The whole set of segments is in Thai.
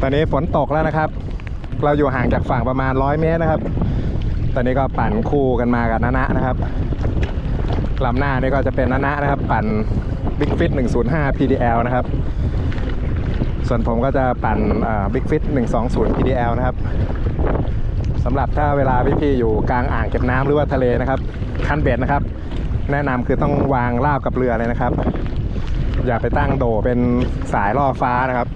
ตอนนี้ฝนตกแล้วนะครับ เราอยู่ห่างจากฝั่งประมาณ100เมตรนะครับ ตอนนี้ก็ปั่นคู่กันมากับนานะนะครับลำหน้านี่ก็จะเป็นนานะนะครับ ปั่น Big Fit 105 PDL นะครับ ส่วนผมก็จะปั่นอ่า Big Fit 120 PDL นะครับสำหรับถ้าเวลาพี่ๆอยู่กลางอ่างเก็บน้ำหรือว่าทะเลนะครับ คันเบ็ดนะครับ แนะนำคือต้องวางราบกับเรือเลยนะครับ อย่าไปตั้งโดเป็นสายล่อฟ้านะครับ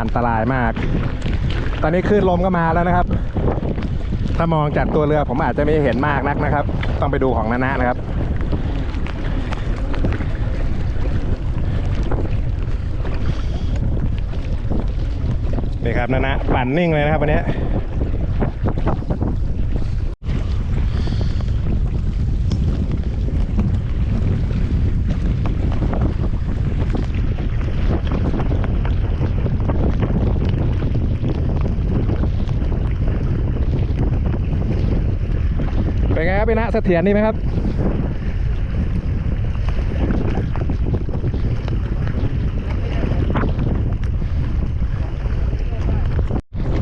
อันตรายมาก ตอนนี้คลื่นลมก็มาแล้วนะครับ ถ้ามองจากตัวเรือผมอาจจะไม่เห็นมากนักนะครับ ต้องไปดูของนานะนะครับนี่ครับนานะปั่นนิ่งเลยนะครับวันนี้ เป็นไงครับพี่นะเสถียรนี่ไหมครับ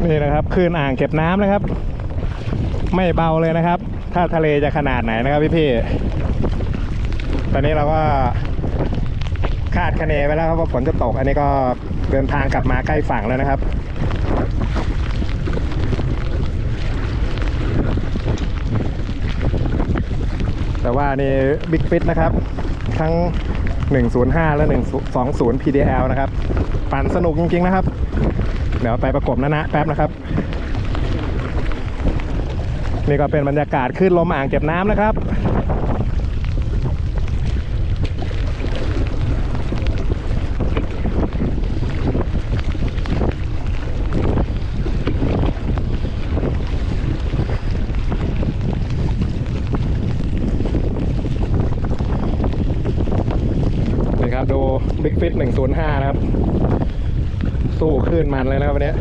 นี่นะครับคืนอ่างเก็บน้ำนะครับ ไม่เบาเลยนะครับ ถ้าทะเลจะขนาดไหนนะครับพี่พี่ๆตอนนี้เราก็คาดคะเนไว้แล้วครับว่าฝนจะตก อันนี้ก็เดินทางกลับมาใกล้ฝั่งแล้วนะครับ แต่ ว่านี่บิ๊กฟิตนะครับ ทั้ง 105 และ 120 PDL นะครับ ปั่นสนุกจริงๆนะครับ เดี๋ยวไปประกบนะนะแป๊บนะครับ นี่ก็เป็นบรรยากาศขึ้นลมอ่างเก็บน้ำนะครับ นี่ครับดู Big Fit 105 นะครับ สู้คลื่นมันเลยนะครับวันนี้